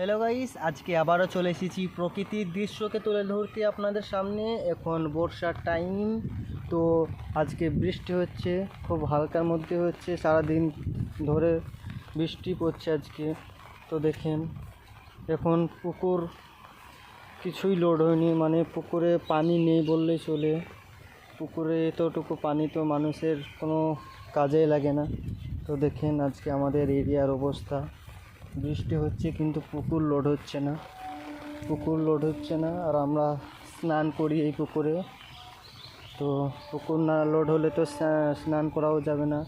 Hello guys আজকে আবারও চলে এসেছি প্রকৃতির দৃশ্যকে তুলে ধরতে আপনাদের সামনে। এখন বর্ষার টাইম তো আজকে বৃষ্টি হচ্ছে, খুব হালকার মধ্যে হচ্ছে, সারাদিন ধরে বৃষ্টি পড়ছে আজকে। তো দেখেন, এখন পুকুর কিছুই লোড হয়নি মানে পুকুরে পানি নেই বললেই চলে। পুকুরে এতটুকু পানি তো মানুষের কোনো কাজেই লাগে না। তো দেখেন আজকে আমাদের এরিয়ার অবস্থা। বৃষ্টি হচ্ছে কিন্তু পুকুর লোড হচ্ছে না। পুকুর লোড হচ্ছে না আর আমরা স্নান করি এই পুকুরে। তো পুকুর না লোড হলে তো স্নান করাও যাবে না।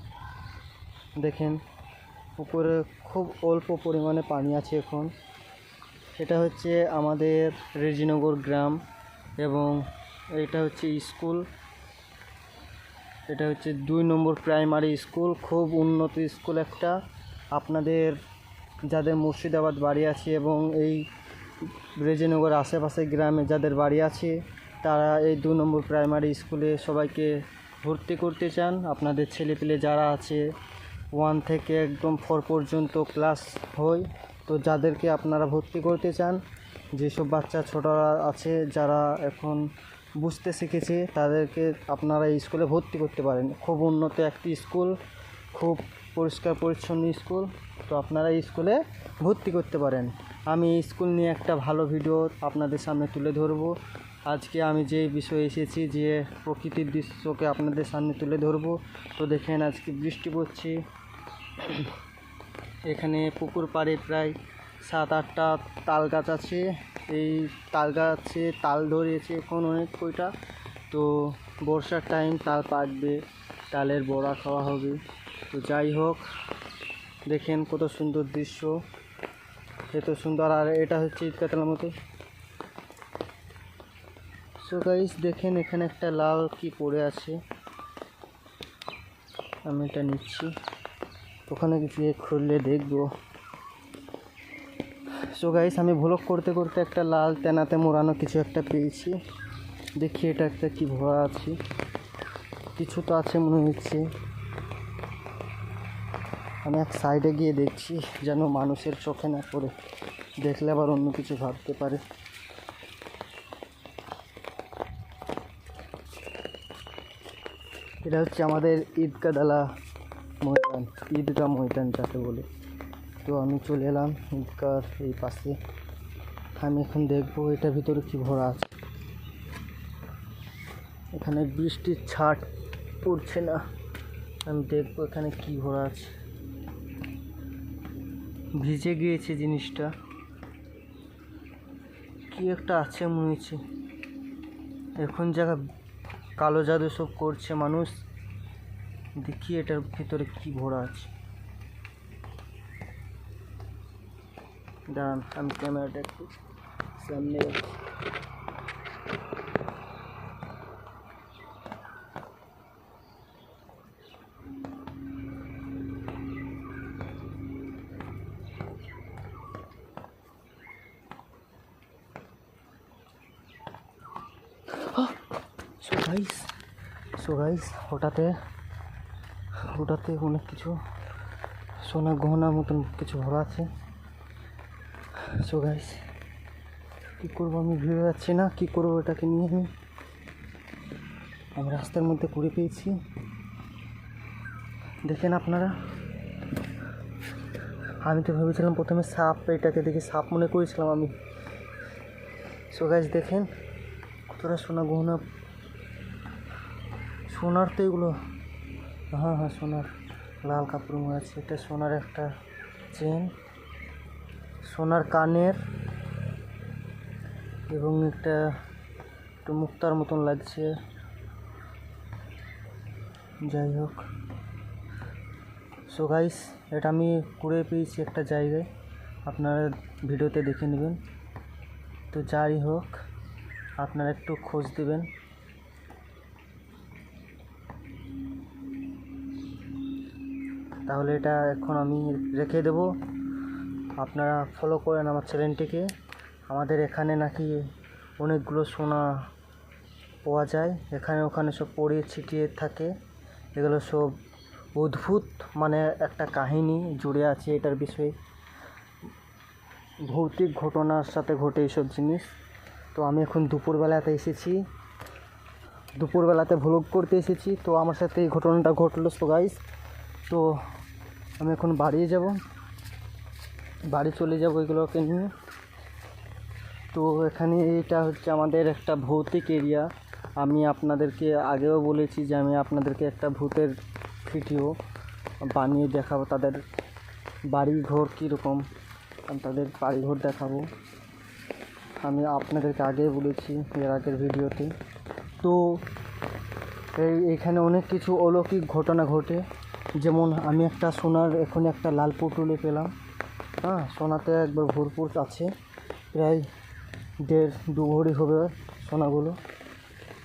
দেখেন, পুকুরে খুব অল্প পরিমাণে পানি আছে এখন। এটা হচ্ছে আমাদের রেজিনগর গ্রাম এবং এটা হচ্ছে স্কুল। এটা হচ্ছে দুই নম্বর প্রাইমারি স্কুল, খুব উন্নত স্কুল একটা। আপনাদের যাদের মুর্শিদাবাদ বাড়ি আছে এবং এই রেজিনগর আশেপাশে গ্রামে যাদের বাড়ি আছে, তারা এই দু নম্বর প্রাইমারি স্কুলে সবাইকে ভর্তি করতে চান। আপনাদের ছেলেপিলে যারা আছে ওয়ান থেকে একদম ফোর পর্যন্ত ক্লাস হয়, তো যাদেরকে আপনারা ভর্তি করতে চান, যেসব বাচ্চা ছোটরা আছে, যারা এখন বুঝতে শিখেছে, তাদেরকে আপনারা এই স্কুলে ভর্তি করতে পারেন। খুব উন্নত একটি স্কুল, খুব পরিষ্কার পরিচ্ছন্ন স্কুল, তো আপনারা স্কুলে ভর্তি করতে পারেন। আমি স্কুল নিয়ে একটা ভালো ভিডিও আপনাদের সামনে তুলে ধরবো। আজকে আমি যে বিষয়ে এসেছি, যে প্রকৃতির দৃশ্যকে আপনাদের সামনে তুলে ধরবো, তো দেখেন আজকে বৃষ্টি পড়ছে। এখানে পুকুর পাড়ে প্রায় সাত আটটা তাল গাছ আছে। এই তাল গাছে তাল ধরিয়েছে এখন অনেক কইটা তো বর্ষার টাইম তাল পাকবে, তালের বড়া খাওয়া হবে। তো যাই হোক, দেখেন কত সুন্দর দৃশ্য। এত সুন্দর, আর এটা হচ্ছে ঈদকাতলার মতো। সো গাইস দেখেন এখানে একটা লাল কি পড়ে আছে। আমি এটা নিচ্ছি। ওখানে গিয়ে খুললে দেখব। সো গাইস আমি ভ্লগ করতে করতে একটা লাল তেনাতে মোড়ানো কিছু একটা পেয়েছি। দেখি এটা একটা কি ভরা আছে। কিছু তো আছে মনে হচ্ছে। আমি এক সাইডে গিয়ে দেখছি যেন মানুষের চোখে না পড়ে। দেখলে আবার অন্য কিছু ভাবতে পারে। এটা হচ্ছে আমাদের ঈদগাহ ময়দান, ঈদগা ময়দান যাকে বলে। তো আমি চলে এলাম ঈদগার এই পাশে। আমি এখন দেখব এটার ভিতরে কি ভরা আছে। এখানে বৃষ্টির ছাট পড়ছে না। আমি দেখব এখানে কি ভরা আছে। ভিজে গিয়েছে জিনিসটা। কি একটা আছে মনে হচ্ছে। এখন যারা কালো জাদু সব করছে মানুষ। দেখি এটার ভিতরে কি ভরা আছে। দাঁড়ান, আমি ক্যামেরাটা একটু সামনে গাইস সো গাইস ওটাতে ওটাতে অনেক কিছু সোনা গহনা মতন কিছু ভরা আছে। সো গাইস কী করব আমি ভেবে যাচ্ছি না, কী করব এটাকে নিয়ে আমি। আমি রাস্তার মধ্যে কুড়ে পেয়েছি। দেখেন আপনারা, আমি তো ভেবেছিলাম প্রথমে সাপ, এটাকে দেখে সাপ মনে করেছিলাম আমি। সো গাইস দেখেন, কতটা সোনা গহনা সোনার তো এগুলো হ্যাঁ হ্যাঁ সোনার, লাল কাপড় মনে আছে। এটা সোনার একটা চেন সোনার কানের, এবং একটা একটু মুক্তার মতন লাগছে। যাই হোক। সো গাইস এটা আমি কুড়ে পেয়েছি একটা জায়গায়। আপনারা ভিডিওতে দেখে নেবেন। তো যাই হোক, আপনারা একটু খোঁজ দেবেন। তাহলে এটা এখন আমি রেখে দেবো। আপনারা ফলো করেন আমার চ্যানেলটিকে আমাদের এখানে নাকি অনেকগুলো সোনা পাওয়া যায়। এখানে ওখানে সব পড়িয়ে ছিটিয়ে থাকে। এগুলো সব অদ্ভুত মানে একটা কাহিনী জুড়ে আছে এটার বিষয়ে। ভৌতিক ঘটনার সাথে ঘটে এইসব জিনিস। তো আমি এখন দুপুরবেলাতে এসেছি। দুপুরবেলাতে ভ্লগ করতে এসেছি। তো আমার সাথে এই ঘটনাটা ঘটলো সো গাইস তো আমি এখন বাড়ি যাব। বাড়ি চলে যাব এগুলোকে নিয়ে। তো এখানে এটা হচ্ছে আমাদের একটা ভৌতিক এরিয়া। আমি আপনাদেরকে আগেও বলেছি যে আমি আপনাদেরকে একটা ভূতের ভিডিও বানিয়ে দেখাবো। তাদের বাড়ি ঘর কীরকম তাদের বাড়ি ঘর দেখাবো। আমি আপনাদেরকে আগে বলেছি এর আগের ভিডিওতে। তো এই এখানে অনেক কিছু অলৌকিক ঘটনা ঘটে। যেমন আমি একটা সোনার, এখন একটা লাল পুটুলি পেলাম। হ্যাঁ সোনাতে একবার ভরপুর আছে প্রায় দেড় দু ভরি হবে সোনাগুলো।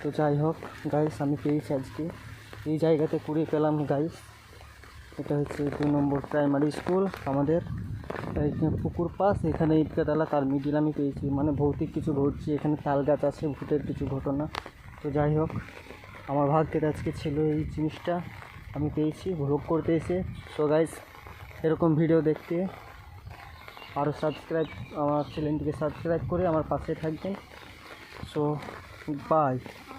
তো যাই হোক গাইস আমি পেয়েছি আজকে। এই জায়গাতে কুড়িয়ে পেলাম গাইস এটা হচ্ছে দু নম্বর প্রাইমারি স্কুল আমাদের। পুকুর পাস, এখানে ইটকাতলা তার মিডিল আমি পেয়েছি। মানে ভৌতিক কিছু ঘটছে, এখানে তাল গাছ আছে, ভূতের কিছু ঘটনা। তো যাই হোক, আমার ভাগ্যের আজকে ছিল এই জিনিসটা। আমি পেয়েছি ভোগ করতে এসে। সো গাইস এরকম ভিডিও দেখতে। আরও সাবস্ক্রাইব আমার চ্যানেলটিকে সাবস্ক্রাইব করে আমার পাশে থাকবেন। So by